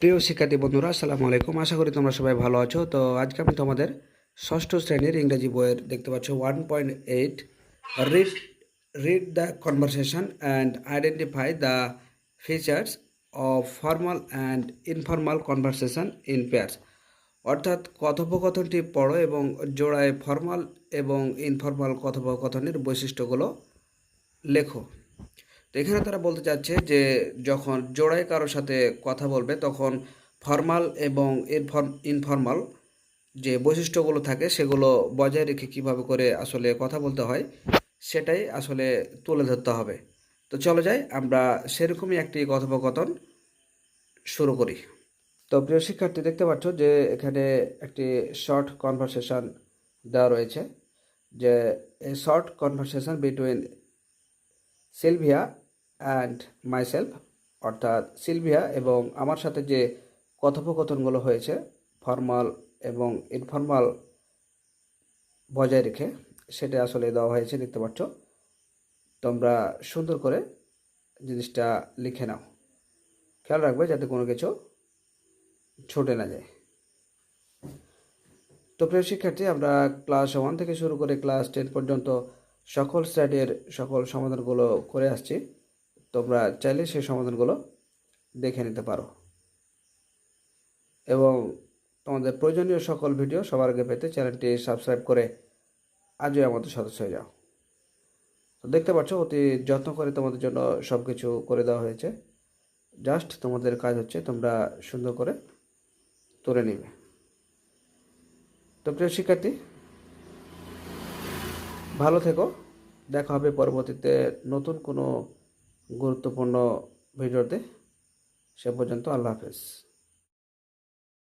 প্রিয় শিক্ষার্থী বন্ধুরা, আসসালামু আলাইকুম। আশা করি তোমরা সবাই ভালো আছো। তো আজকে আমি তোমাদের ষষ্ঠ শ্রেণির ইংরেজি বইয়ের দেখতে পাচ্ছ one point eight read read the conversation and identify the features of formal and informal conversation in pairs অর্থাৎ কথোপকথনটি পড়ো এবং জোড়ায় ফর্মাল এবং ইনফর্মাল কথোপকথনের বৈশিষ্ট্যগুলো লেখো। এখানে তারা বলতে চাচ্ছে যে যখন জোড়ায় কারোর সাথে কথা বলবে, তখন ফর্মাল এবং ইনফর্ম ইনফর্মাল যে বৈশিষ্ট্যগুলো থাকে সেগুলো বজায় রেখে কীভাবে করে আসলে কথা বলতে হয়, সেটাই আসলে তুলে ধরতে হবে। তো চলো যাই, আমরা সেরকমই একটি কথোপকথন শুরু করি। তো প্রিয় শিক্ষার্থী, দেখতে পাচ্ছ যে এখানে একটি শর্ট কনভারসেশন দেওয়া রয়েছে যে short conversation between Sylvia and myself অর্থাৎ সিলভিয়া এবং আমার সাথে যে কথোপকথনগুলো হয়েছে ফর্মাল এবং ইনফর্মাল বজায় রেখে সেটা আসলে দেওয়া হয়েছে, দেখতে পাচ্ছ। তোমরা সুন্দর করে জিনিসটা লিখে নাও। খেয়াল রাখবে যাতে কোনো কিছু ছুটে না যায়। তো প্রিয় শিক্ষার্থী, আমরা ক্লাস ওয়ান থেকে শুরু করে ক্লাস টেন পর্যন্ত সকল স্টাডির সকল সমাধানগুলো করে আসছি। তোমরা চাইলে সেই সমাধানগুলো দেখে নিতে পারো। এবং তোমাদের প্রয়োজনীয় সকল ভিডিও সবার আগে পেতে চ্যানেলটি সাবস্ক্রাইব করে আজই আমাদের সদস্য হয়ে যাও। তো দেখতে পাচ্ছ, অতি যত্ন করে তোমাদের জন্য সব কিছু করে দেওয়া হয়েছে। জাস্ট তোমাদের কাজ হচ্ছে তোমরা সুন্দর করে তুলে নিবে। তো প্রিয় শিক্ষার্থী, ভালো থেকো। দেখা হবে পরবর্তীতে নতুন কোনো গুরুত্বপূর্ণ ভিডিওতে সে পর্যন্ত আল্লাহ হাফেজ।